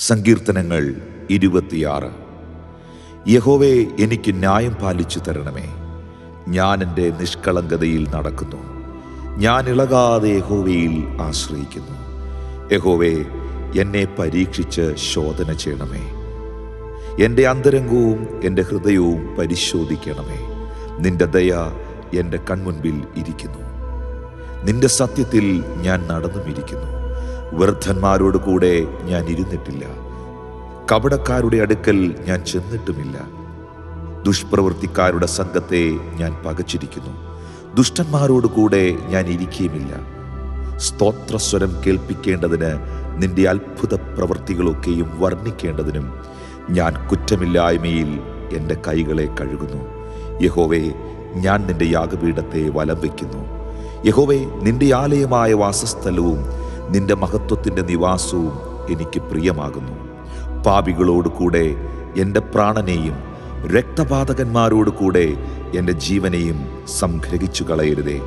സങ്കീർത്തനങ്ങൾ ഇരുപത്തിയാറ്. യഹോവേ എനിക്ക് ന്യായം പാലിച്ചു തരണമേ. ഞാൻ എന്റെ നിഷ്കളങ്കതയിൽ നടക്കുന്നു. ഞാൻ ഇളകാതെ യഹോവയിൽ ആശ്രയിക്കുന്നു. യഹോവേ എന്നെ പരീക്ഷിച്ച് ശോധന ചെയ്യണമേ. എന്റെ അന്തരംഗവും എന്റെ ഹൃദയവും പരിശോധിക്കണമേ. നിന്റെ ദയ എന്റെ കൺമുൻപിൽ ഇരിക്കുന്നു. നിന്റെ സത്യത്തിൽ ഞാൻ നടന്നുമിരിക്കുന്നു. വൃദ്ധന്മാരോട് കൂടെ ഞാൻ ഇരുന്നിട്ടില്ല. കപടക്കാരുടെ അടുക്കൽ ഞാൻ ചെന്നിട്ടുമില്ല. ദുഷ്പ്രവൃത്തിക്കാരുടെ സംഘത്തെ ഞാൻ പകച്ചിരിക്കുന്നു. ദുഷ്ടന്മാരോട് കൂടെ ഞാൻ ഇരിക്കുകയുമില്ല. സ്തോത്രസ്വരം കേൾപ്പിക്കേണ്ടതിന് നിന്റെ അത്ഭുത പ്രവൃത്തികളൊക്കെയും വർണിക്കേണ്ടതിനും ഞാൻ കുറ്റമില്ലായ്മയിൽ എന്റെ കൈകളെ കഴുകുന്നു. യഹോവേ ഞാൻ നിന്റെ യാഗപീഠത്തെ വലം വയ്ക്കുന്നു യഹോവേ നിന്റെ ആലയമായ വാസസ്ഥലവും നിന്റെ മഹത്വത്തിന്റെ നിവാസവും എനിക്ക് പ്രിയമാകുന്നു. പാപികളോട് കൂടെ എന്റെ പ്രാണനെയും രക്തപാതകന്മാരോട് കൂടെ എന്റെ ജീവനെയും സംഗ്രഹിച്ചു കളയരുതേ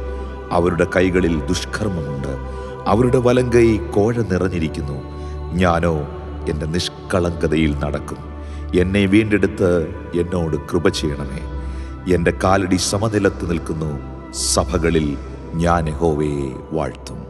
അവരുടെ കൈകളിൽ ദുഷ്കർമ്മമുണ്ട്. അവരുടെ വലങ്കൈ കോഴ നിറഞ്ഞിരിക്കുന്നു. ഞാനോ എന്റെ നിഷ്കളങ്കതയിൽ നടക്കും. എന്നെ വീണ്ടെടുത്ത് എന്നോട് കൃപ ചെയ്യണമേ. എന്റെ കാലടി സമനിലത്ത് നിൽക്കുന്നു. സഭകളിൽ ഞാൻ ഹോവയെ വാഴ്ത്തും.